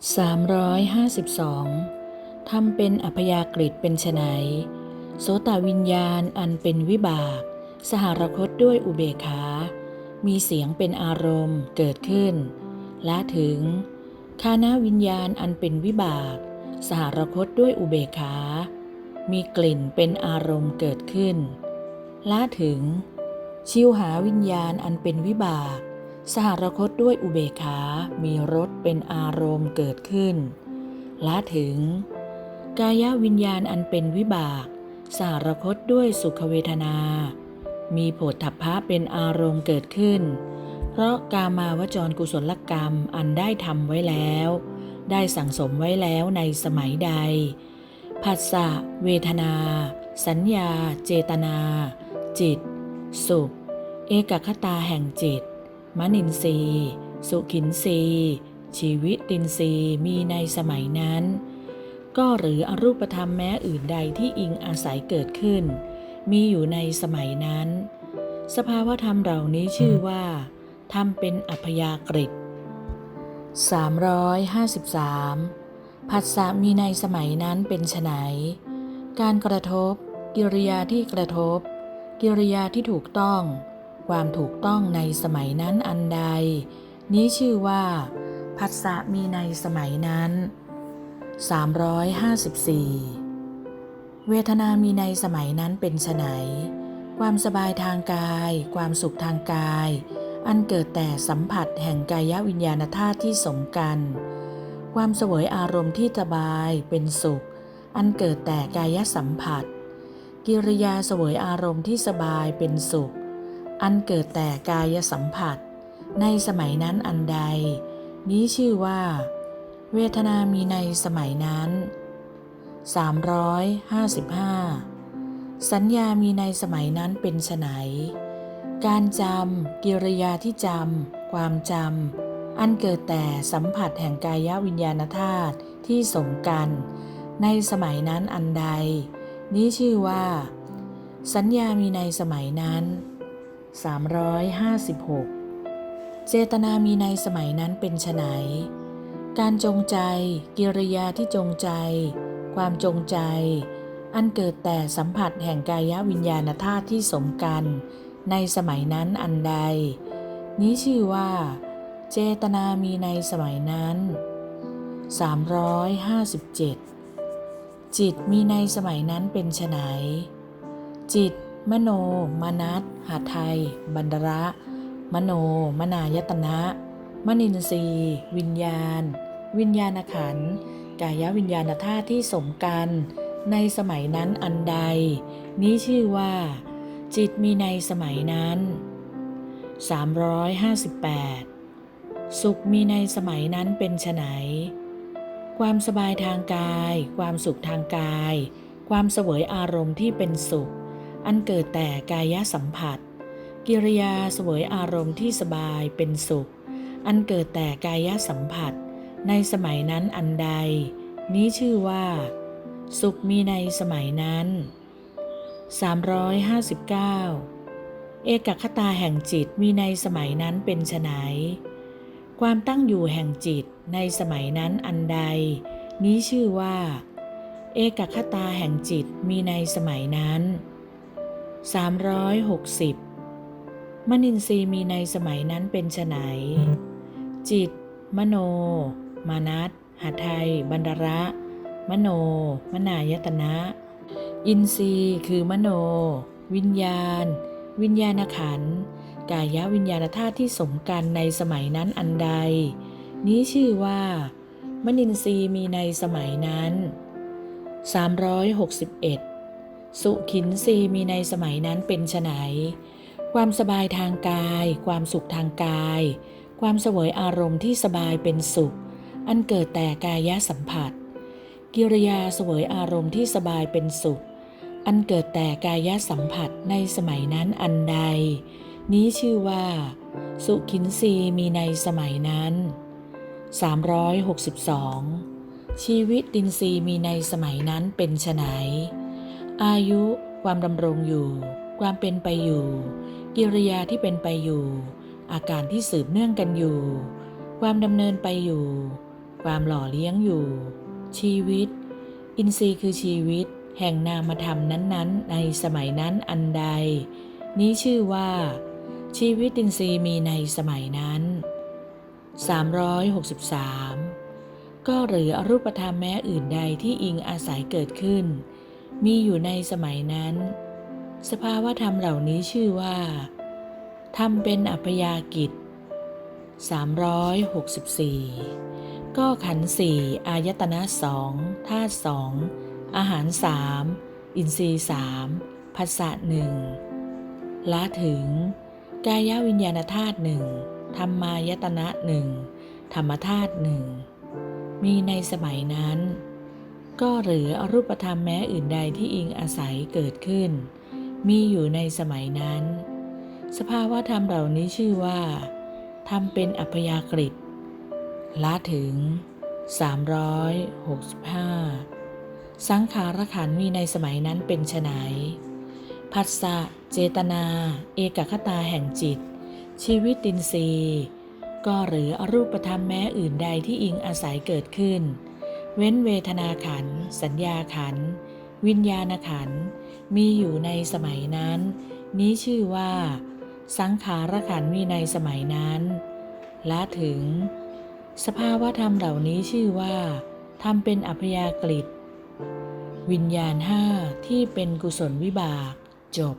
352ทำเป็นอัพยากฤิเป็นไฉนโสตวิญญาณอันเป็นวิบาก สหรคตด้วยอุเบกขา มีเสียงเป็นอารมณ์เกิดขึ้น และถึงคานาวิญญาณอันเป็นวิบาก สหรคตด้วยอุเบกขา มีกลิ่นเป็นอารมณ์เกิดขึ้น และถึง ชิวหาวิญญาณอันเป็นวิบาก สหรคตด้วยอุเบกขา มีรสเป็นอารมณ์เกิดขึ้นและถึง กายวิญญาณอันเป็นวิบาก สหรคตด้วยสุขเวทนา มีโผฏฐัพพะเป็นอารมณ์เกิดขึ้น เพราะกามาวจรกุศลกรรมอันได้ทำไว้แล้ว ได้สั่งสมไว้แล้วในสมัยใด ผัสสะ เวทนา สัญญา เจตนา จิต สุข เอกคตาแห่งจิต มนินทรีสุขินทรีชีวิตินทรีมีในสมัยนั้น ก็หรืออรูปธรรมแม้อื่นใดที่อิงอาศัยเกิดขึ้น มีอยู่ในสมัยนั้น สภาวธรรมเหล่านี้ชื่อว่าทำเป็นอัพยากฤิ353 ผัสสะมีในสมัยนั้นเป็นไฉนการกระทบ กิริยาที่กระทบ กิริยาที่ถูกต้อง ความถูกต้องในสมัยนั้นอันใด นี้ชื่อว่าผัสสะมีในสมัยนั้น 354 เวทนามีในสมัยนั้นเป็นไฉนความสบายทางกาย ความสุขทางกาย อันเกิดแต่สัมผัสแห่งกายวิญญาณธาตุที่สมกัน ความเสวยอารมณ์ที่สบายเป็นสุข อันเกิดแต่กายสัมผัส กิริยาเสวยอารมณ์ที่สบายเป็นสุข อันเกิดแต่กายสัมผัส ในสมัยนั้นอันใด นี้ชื่อว่า เวทนามีในสมัยนั้น 355 สัญญามีในสมัยนั้นเป็นไฉนการจำกิริยาที่จำความจำอันเกิดแต่สัมผัสแห่งกายวิญญาณธาตุที่สมกัน ในสมัยนั้นอันใด นี้ชื่อว่า สัญญามีในสมัยนั้น 356 เจตนามีในสมัยนั้นเป็นไฉนการจงใจ กิริยาที่จงใจ ความจงใจ อันเกิดแต่สัมผัสแห่งกายวิญญาณธาตุที่สมกัน ในสมัยนั้นอันใด นี้ชื่อว่า เจตนามีในสมัยนั้น 357 จิตมีในสมัยนั้นเป็นไฉนจิต มโน มนัตหาไทย บันดระ มโน มนายตนะ มนินทรีย์วิญญาณ วิญญาณขันกายวิญญาณธาตุที่สมกัน ในสมัยนั้นอันใด นี้ชื่อว่า จิตมีในสมัยนั้น 358 สุขมีในสมัยนั้นเป็นไฉนความสบายทางกาย ความสุขทางกาย ความเสวยอารมณ์ที่เป็นสุข อันเกิดแต่กายสัมผัส กิริยาเสวยอารมณ์ที่สบายเป็นสุข อันเกิดแต่กายสัมผัส ในสมัยนั้นอันใด นี้ชื่อว่า สุขมีในสมัยนั้น 359 เอกคตาแห่งจิตมีในสมัยนั้นเป็นไฉนความตั้งอยู่แห่งจิตในสมัยนั้นอันใด นี้ชื่อว่า เอกคตาแห่งจิตมีในสมัยนั้น 360 มนินทรีย์มีในสมัยนั้นเป็นไนจิต มโน มานัตหาไทยบันดระ มโน มนายตนะ อินทรีย์คือมโน วิญญาณ วิญญาณขัน กายวิญญาณธาตุที่สมกันในสมัยนั้นอันใด นี้ชื่อว่า มนินทรีย์มีในสมัยนั้น 361 สุขินรีมีในสมัยนั้นเป็นไฉนความสบายทางกาย ความสุขทางกาย ความเสวยอารมณ์ที่สบายเป็นสุข อันเกิดแต่กายสัมผัส กิริยาเสวยอารมณ์ที่สบายเป็นสุข อันเกิดแต่กายสัมผัสในสมัยนั้นอันใด นี้ชื่อว่า สุขินรีมีในสมัยนั้น 362 ชีวิตดินรีมีในสมัยนั้นเป็นไฉน อายุความดำรงอยู่ ความเป็นไปอยู่ กิริยาที่เป็นไปอยู่ อาการที่สืบเนื่องกันอยู่ ความดำเนินไปอยู่ ความหล่อเลี้ยงอยู่ ชีวิต อินทรีย์คือชีวิต แห่งนามธรรมนั้นๆ ในสมัยนั้นอันใด นี้ชื่อว่า ชีวิตอินทรีย์มีในสมัยนั้น 363 ก็หรืออรูปธรรมแม้อื่นใดที่อิงอาศัยเกิดขึ้น มีอยู่ในสมัยนั้น สภาวธรรมเหล่านี้ชื่อว่าธรรมเป็นอัพยากิจ 364 ก็ขันสี่อายตนะสองธาตุสองอาหารสามอินทรีสามภาษะหนึ่งละถึง กายวิญญาณธาตุหนึ่งธรรมายตนะหนึ่งธรรมธาตุหนึ่งมีในสมัยนั้น ก็หรืออรูปธรรมแม้อื่นใดที่อิงอาศัยเกิดขึ้น มีอยู่ในสมัยนั้น สภาวะธรรมเหล่านี้ชื่อว่าธรรมเป็นอัพยากฤิละถึง 365 สังขารขันมีในสมัยนั้นเป็นไฉนผัสสะเจตนา เอกคตาแห่งจิต ชีวิตตินทรีย์ ก็หรืออรูปธรรมแม้อื่นใดที่อิงอาศัยเกิดขึ้น เว้นเวทนาขัน สัญญาขัน วิญญาณขัน มีอยู่ในสมัยนั้น นี้ชื่อว่า สังขารขันมีในสมัยนั้นและถึง สภาวธรรมเหล่านี้ชื่อว่าธรรมเป็นอัพยากฤิวิญญาณห้าที่เป็นกุศลวิบาก จบ